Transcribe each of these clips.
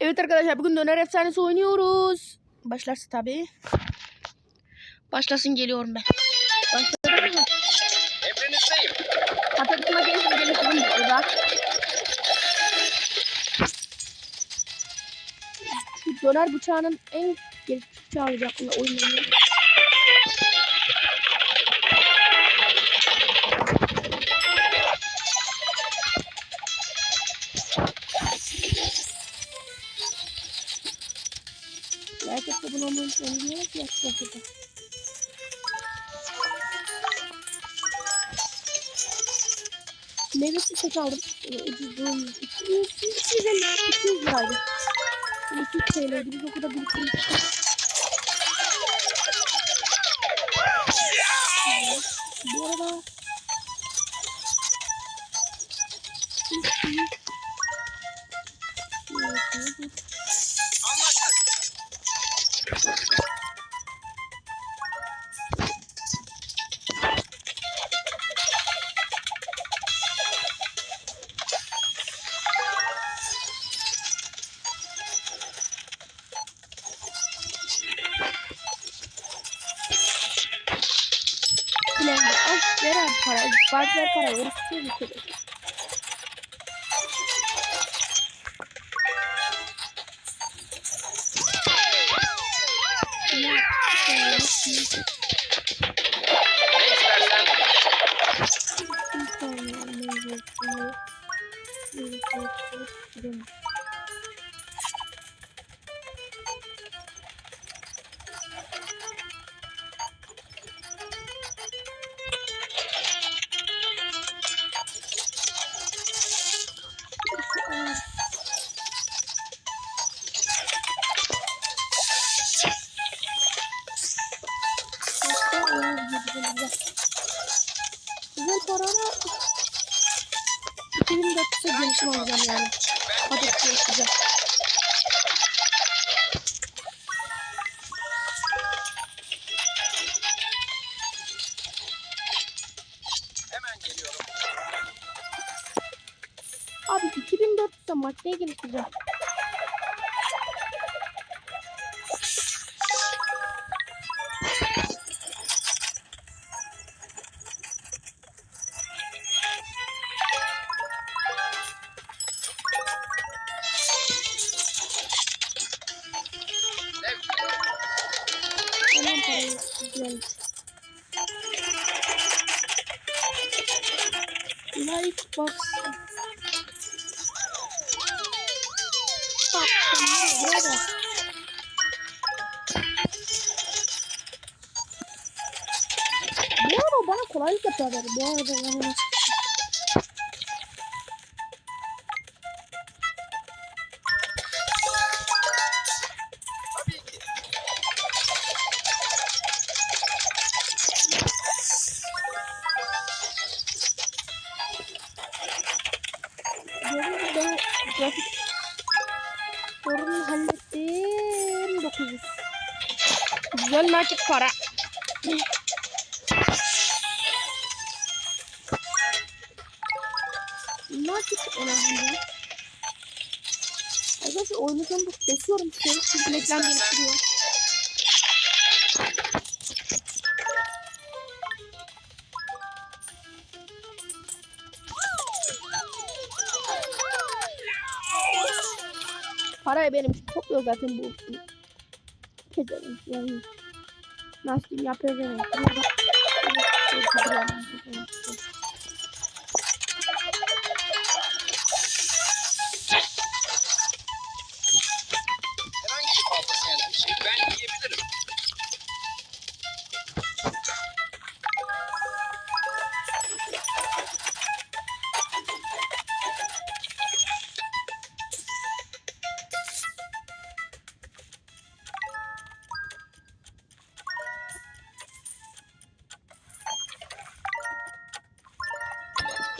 Evet arkadaşlar bugün döner efsanesi oynuyoruz. Başlarsa tabii. Başlasın geliyorum ben. Başladı mı? Emrinizdeyim. Patatıma gelsin geliştirin bu arada. Şu döner bıçağının en gelişmiş bıçağı olacak bunu oynuyorum. Sonunu nasıl yapacağız acaba? Meyvesi set aldım. Ee, Ucuzluğum 200, 250, 200 liraydı. Yani 200 TL'ydi. Biz o kadar biriktirmiştik. Evet. Bu arada Anlaştık. Parayı. Bak ver Güzel. Lightbox. Bak sen burada. Bu araba bana kolaylık yapıyor. Bu arada bana Nakit önemli. Arkadaşlar oyunu sonunda kesiyorum. Çünkü reklam geliştiriyor. Parayı benim topluyor zaten bu. Keserim yani. Nasıl yapıyor benim.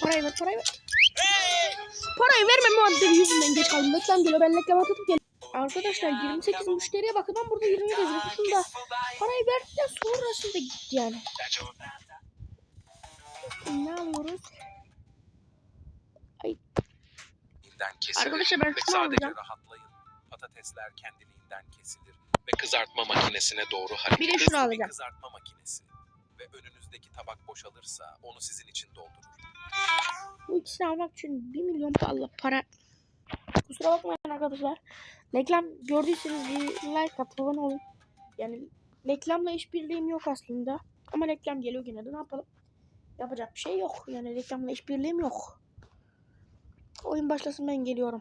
Parayı ver parayı ver. Parayı vermem muhabbeti yüzünden geç kaldım. Reklam geliyor ben reklam atıp gel. Arkadaşlar 28 müşteriye bakın ben burada 20 gözüküyor. Şunda parayı verdikten sonrasında gitti yani. Ne alıyoruz? Kesilin Arkadaşlar ben şunu alacağım. rahatlayın. Patatesler kendiliğinden kesilir ve kızartma makinesine doğru hareket Bir de şunu alacağım. kızartma makinesi ve önünüzdeki tabak boşalırsa onu sizin için doldurur. Bu ikisini almak için 1 milyon pahalı para. Kusura bakmayın arkadaşlar. Reklam gördüyseniz bir like at abone olun. Yani reklamla işbirliğim yok aslında. Ama reklam geliyor yine de ne yapalım. Yapacak bir şey yok. Yani reklamla işbirliğim yok. Oyun başlasın ben geliyorum.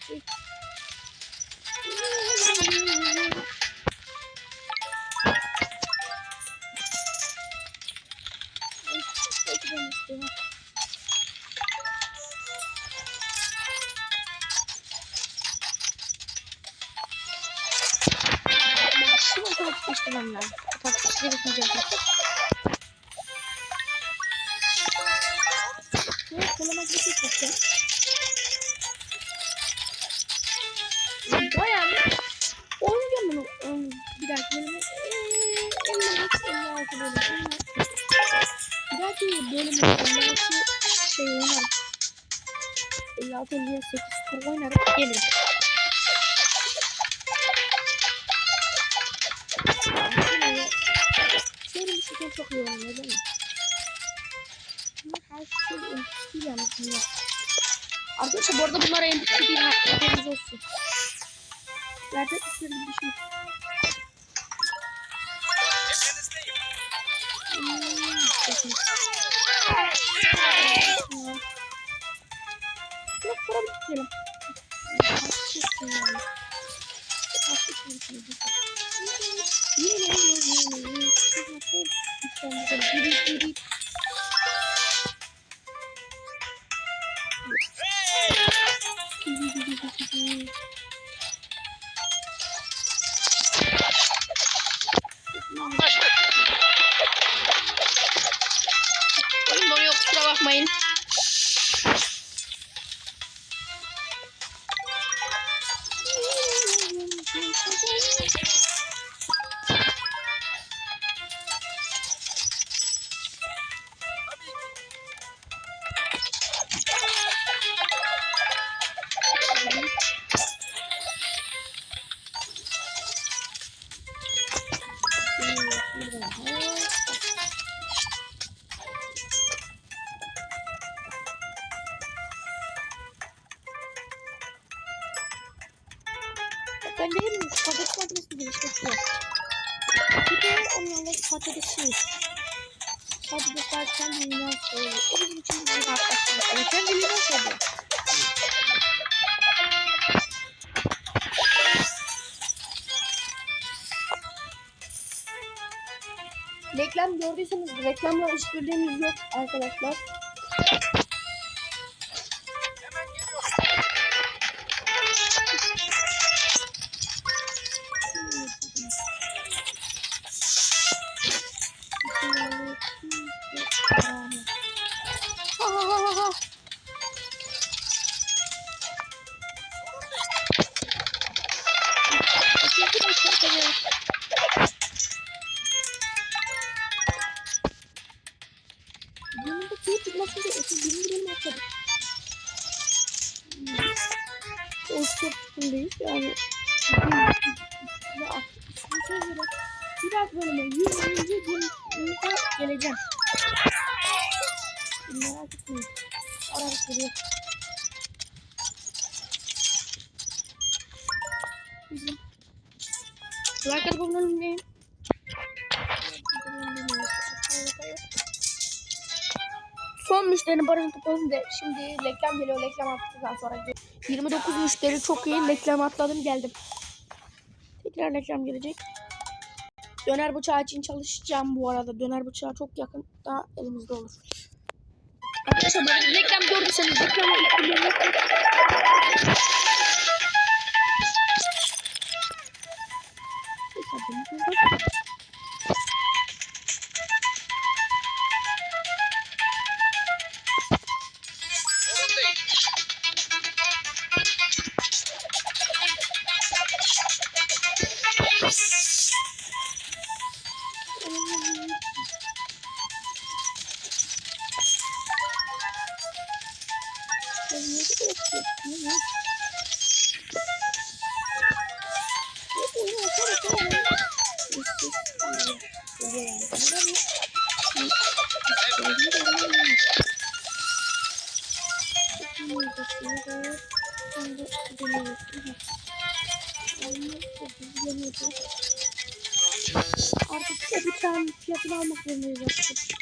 Şunu Şey NPC değil yalnız bunlar. Arkadaşlar bu arada bunlar NPC değil. ha, Haberiniz olsun. Gerçek istedim bir şey. Biraz para bitirelim. Haklısın yani. Haklısın şimdi. Yine yine yine yine. İstanbul'da reklamla işbirliğimiz yok arkadaşlar. Topladım da şimdi reklam geliyor. Reklam attıktan sonra gidiyor. 29 müşteri çok iyi. Reklam atladım geldim. Tekrar reklam gelecek. Döner bıçağı için çalışacağım bu arada. Döner bıçağı çok yakın. Daha elimizde olur. Arkadaşlar reklam gördüyseniz reklama ihtiyacım Artık o bıçağın fiyatını almak zorundayız artık.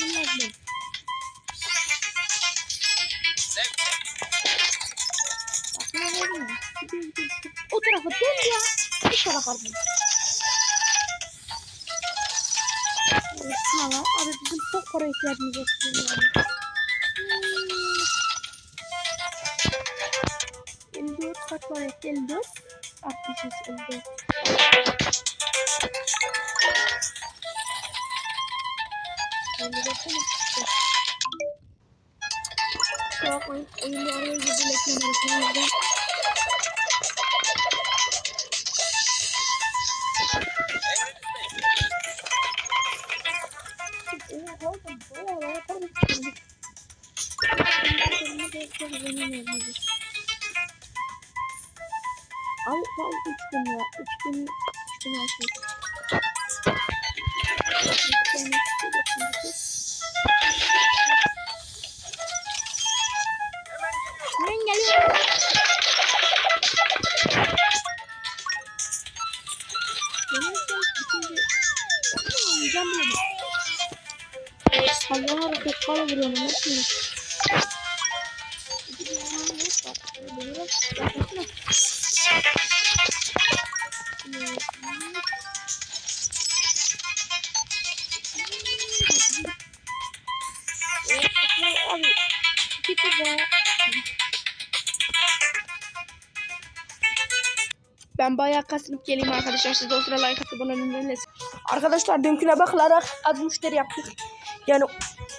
Elimi şuraya bakmam lazım. Zevkle. Bakmam lazım. Gidiyor gidiyor. O tarafa dön ya. Bu tarafa dön. Sınava. Abi bizim çok para ihtiyacımız var. Yani. Hmm. 54 kaç para etti? 54. 63 54. 54 mi? Kusura bakmayın. Oyunda araya girdi reklam arasında. Al, al, üç gün ya. Üç gün, üç gün altı. Arkadaşlar. Siz de o sıra like atıp. Arkadaşlar dünküne bakılarak az müşteri yaptık. Yani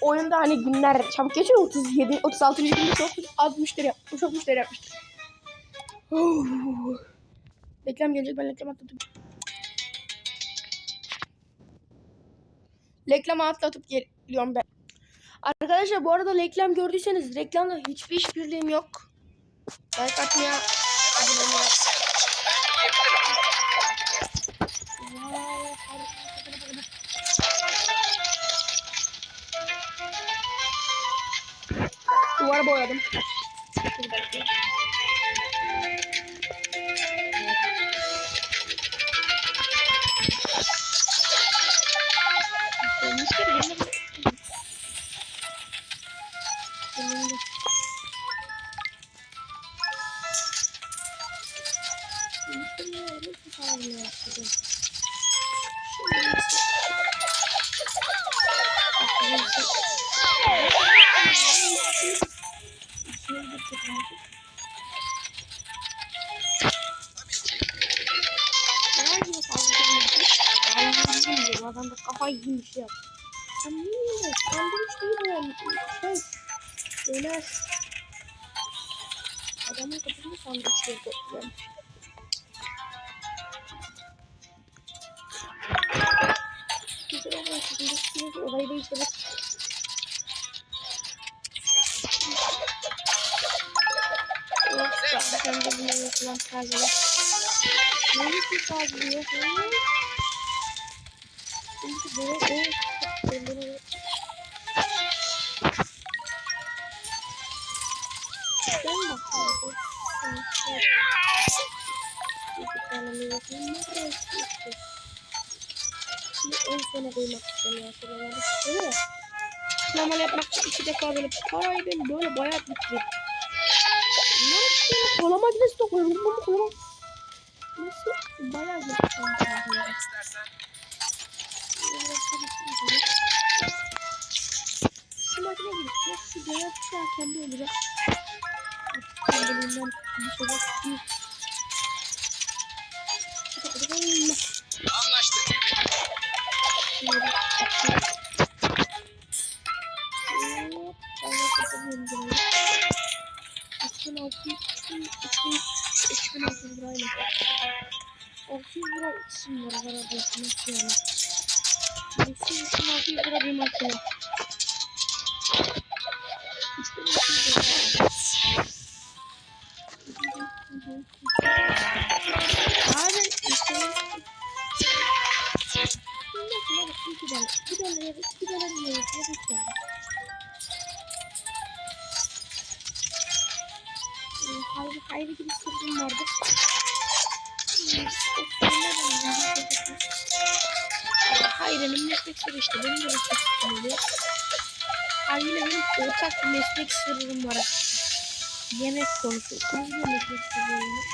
oyunda hani günler çabuk geçiyor. 37, 36. günde çok az müşteri yaptık. Çok müşteri yapmıştık. Reklam gelecek ben reklam atlatıp. Reklamı atlatıp geliyorum ben. Arkadaşlar bu arada reklam gördüyseniz reklamda hiçbir işbirliğim yok. Like atmaya abone olmaya. Duvarı boyadım. Dur bekle. Adam da kafayı yemiş ya. Sen niye öyle? Sandviç değil bu yani. Şey. Öyle. Adamın kapısında sandviç yok. Güzel olmuş. Şimdi şimdi olayı değiştirdik. Yok, sen de bunu yapılan kazılar. Neyse kazılıyor? Şimdi böyle böyle böyle en sona koymak istiyorum şuraları. Şöyle. Normal yapmak için iki defa böyle parayı ben böyle bayağı bitirdim. Ne yapayım? Kola makinesi de koyuyorum. Bunu kola. Nasıl? Bayağı yapacağım. Şu makine gidecek. Şu görev çıkarken de olacak. Artık kendiliğinden bir şey yok. anlaştık. lira isim var herhalde nasıl yani? Meslek sırrım var. Yemek konusu. Meslek sırrı yemek.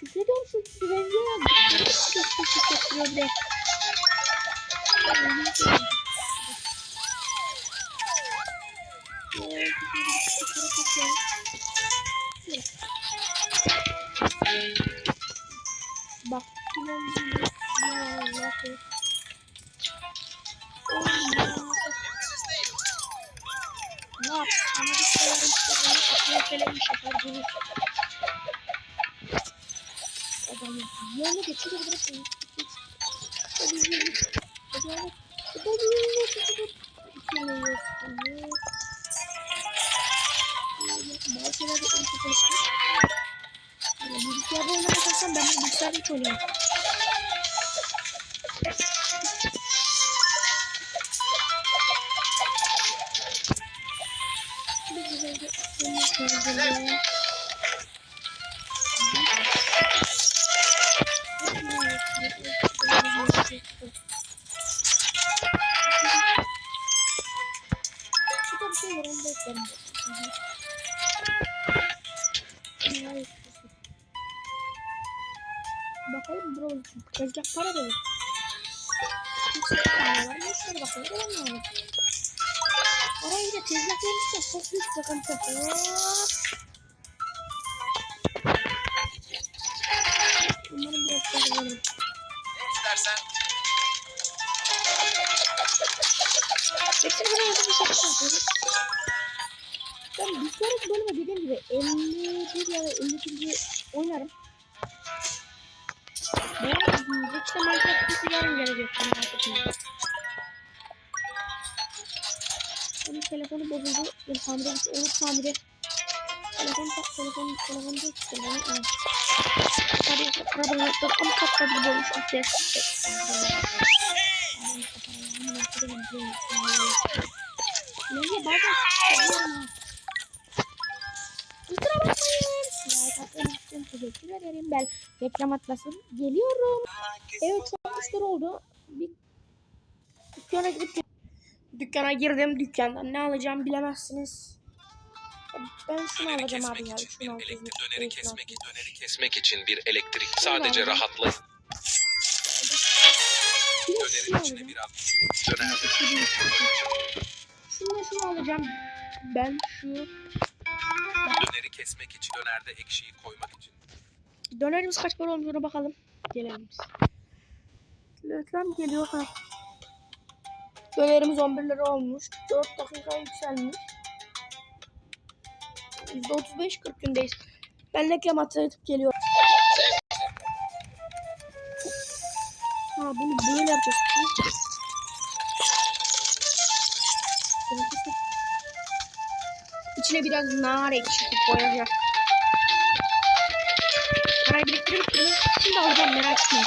Şükrediyorum şu direnci ya. Çok teşekkür ederim Bak, ya Allah'ım. Emrinizdeyim. Ne yap? Sana bir söylerim işte beni aklına söylemiş yapar gibi. Adam yanına geçiyor bırakın. Hadi yürü. Hadi yürü. Hadi yürü. Hadi yürü. Bazı şeylerde en çok Yani bilgisayarda oynamak istersen ben bu bilgisayarda hiç oynayamam. Tezgah para verir. Kimse tutamıyorlar. Müşteri bakıyor. Olamıyor. Orayı da tezgah verirse çok büyük sıkıntı. Hop. Umarım biraz kazanırım. Ne istersen. Hepsini buraya yazıp bir şarkı yapıyoruz. Ben bir sonraki bölüme dediğim gibi 51 ya da 52. oynarım. Bu işte Minecraft videosu yarın gelecek. Onun telefonu bozuldu. Ben tamire gitti. Onu tamire. Telefon tak telefon telefonu da telefonu. Evet. Tabii arabanın ama çok gibi olmuş. Arkadaşlar. Neyse bazen teşekkür ederim. Ben reklam atlasın. Geliyorum. Evet çok müşteri oldu. Bir dükkana gidip dükkana girdim. Dükkandan ne alacağım bilemezsiniz. Ben şunu Döneri alacağım abi ya. Şunu elektrik, alacağım. döneri kesmek, döneri kesmek için bir elektrik. Şunu Sadece alacağım. rahatla. Dönerin içine alacağım. biraz döner. Şunu şunu alacağım. Ben şu Döneri kesmek için, dönerde ekşiyi koymak için. Dönerimiz kaç para olmuş ona bakalım. Gelelim biz. Reklam geliyor ha. Dönerimiz 11 lira olmuş. 4 dakika yükselmiş. %35 40 gündeyiz. Ben reklam atıp geliyorum. Ha bunu böyle yapacağız. İçine biraz nar ekşisi koyacağız. Parayı biriktirip bunu şimdi alacağım merak etme.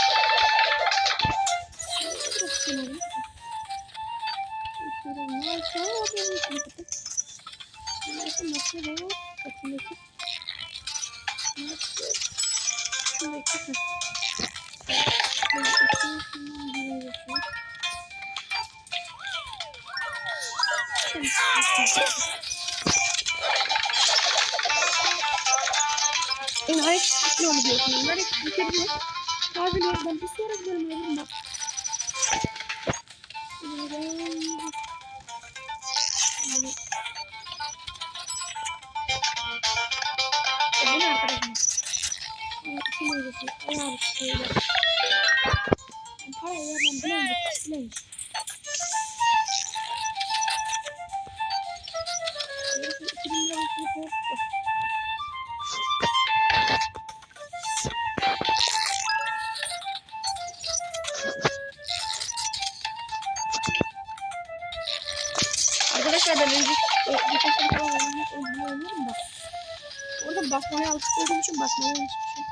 Nar Bir şeyler. Parayı vermem bilemedik. Bilemedik. basmalıyım hiçbir şey.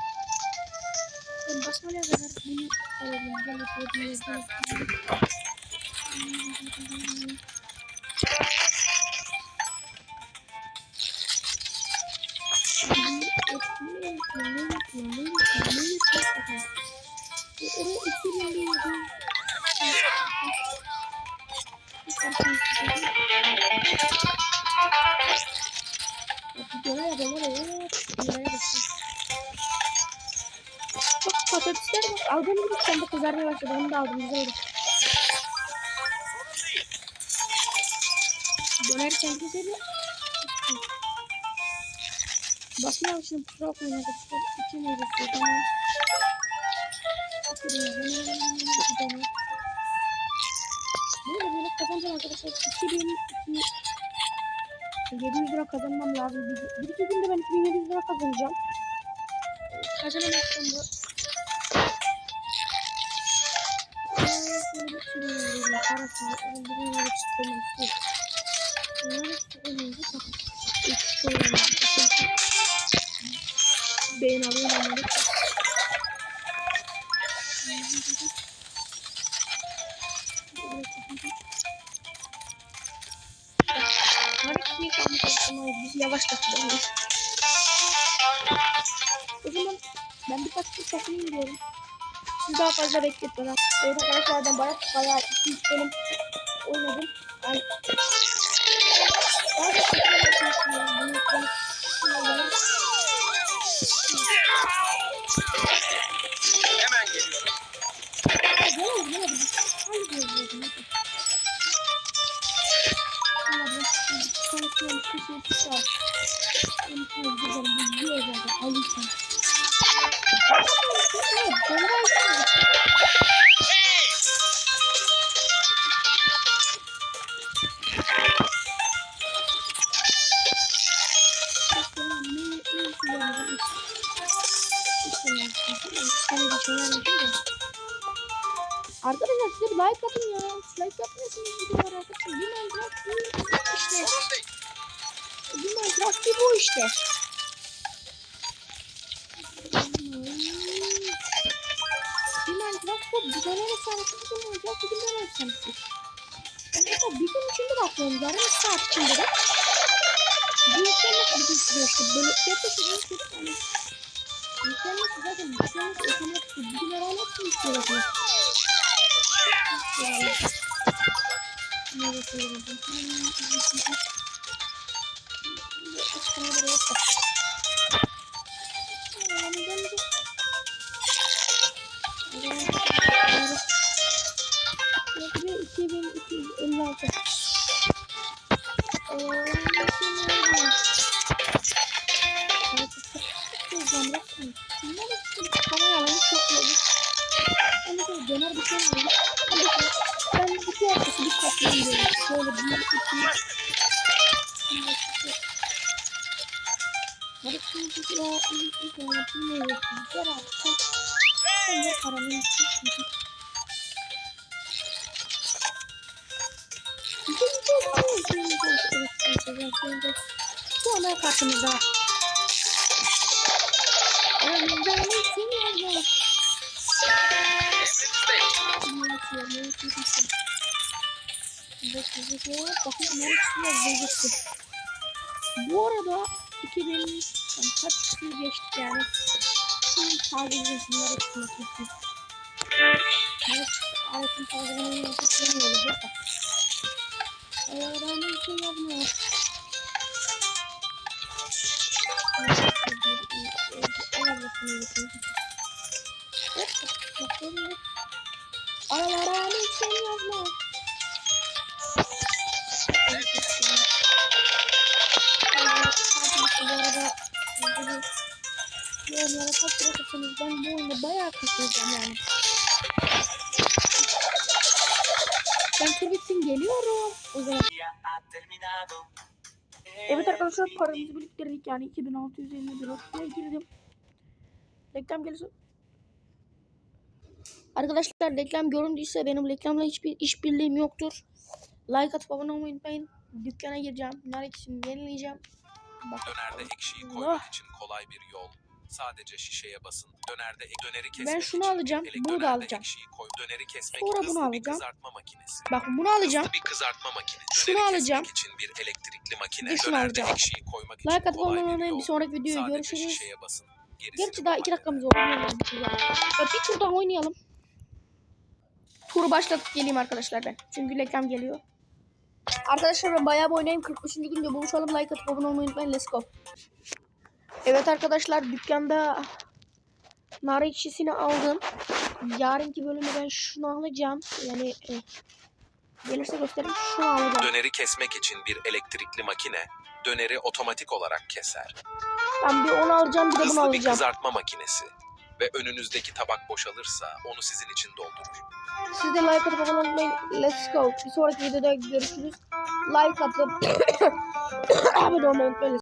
Ben basmalıya kadar bunu alıyorum. Gel yapalım. Yapalım. Videolara baksın. Bak patatesler bak. Aldığım gibi kendi kızarmaya başladı. Onu da aldım. Güzel oldu. Döner kendi üzerine. Basma alışını kusura bakmayın arkadaşlar. İki meyve. Tamam. Döner. Böyle böyle kazanacağım arkadaşlar. 2000 700 lira kazanmam lazım. Bir, bir iki günde ben 2700 lira kazanacağım. Kazanamazsam da parası öldürmeyi istiyorum. Bunları istiyorum. İstiyorum. Beğen alayım onları. Kalmak istiyorum? Biz yavaş takılıyoruz. O zaman ben birkaç tur takılayım diyorum. Siz daha fazla bekletmeden. Evet arkadaşlar ben bayağı bayağı 200 benim oynadım. Yani daha da takılmak istiyorum. Bunu yapalım. Arkadaşlar size bir like atın ya. Like atmıyorsunuz videolara arkadaşlar. Bir Minecraft bu işte. Bir Minecraft bir bu işte. Bir Minecraft bu. Bir tane efsanesi bir Minecraft bir tane efsanesi. Ben mesela bir gün içinde bakıyorum. Yarım saat içinde de. Büyüklerle bir gün sürüyor işte. Böyle yaklaşık bir sürü tane. Büyüklerle zaten büyüklerle otomatik? Şunu buraya koy. Aa, neden bu? Yok bir 2256. ne artık. Sen de paranı için. Bu ana karşımızda. Önümden kim yazıyor? Bu arada 2000 yani kaç yıl geçti yani. Taze resimler etmek istedim. Evet, Aleyküm tazenin yapıp demiyoruz yok da. Öğrenmek için arkadaşlar paramızı biriktirdik yani 2650 liraya girdim. Reklam gelirse. Arkadaşlar reklam göründüyse benim reklamla hiçbir işbirliğim yoktur. Like atıp abone olmayı unutmayın. Dükkana gireceğim. Nar ikisini yenileyeceğim. Bak. Dönerde ekşiyi koymak için kolay bir yol. Sadece şişeye basın. Dönerde ek- döneri kesmek Ben şunu için alacağım, elek- bunu da dönerde alacağım. ekşiyi koy. Döneri kesmek Sonra bunu hızlı bir alacağım. kızartma makinesi. Bak bunu alacağım. Hızlı bir kızartma makinesi. Şunu Döneri alacağım. kesmek için bir elektrikli makine. Bir de şunu Dönerde alacağım. ekşiyi koymak için Like atıp kolay abone bir olmayı yol. bir sonraki videoda Sadece görüşürüz. şişeye basın. Gerisini Gerçi daha iki kolay. dakikamız var. Oynayalım bir tur daha. Ya bir tur daha oynayalım. Turu başlatıp geleyim arkadaşlar ben. Çünkü reklam geliyor. Arkadaşlar ben bayağı bir oynayayım. 45. günde buluşalım. Like atıp abone olmayı unutmayın. Let's go. Evet arkadaşlar dükkanda nar ekşisini aldım. Yarınki bölümü ben şunu alacağım. Yani e, gelirse göstereyim. Şunu alacağım. Döneri kesmek için bir elektrikli makine döneri otomatik olarak keser. Ben bir onu alacağım bir de bunu Hızlı bir alacağım. kızartma makinesi ve önünüzdeki tabak boşalırsa onu sizin için doldurur. Siz de like atıp abone olmayı. Let's go. Bir sonraki videoda görüşürüz. Like atıp abone olmayı unutmayın.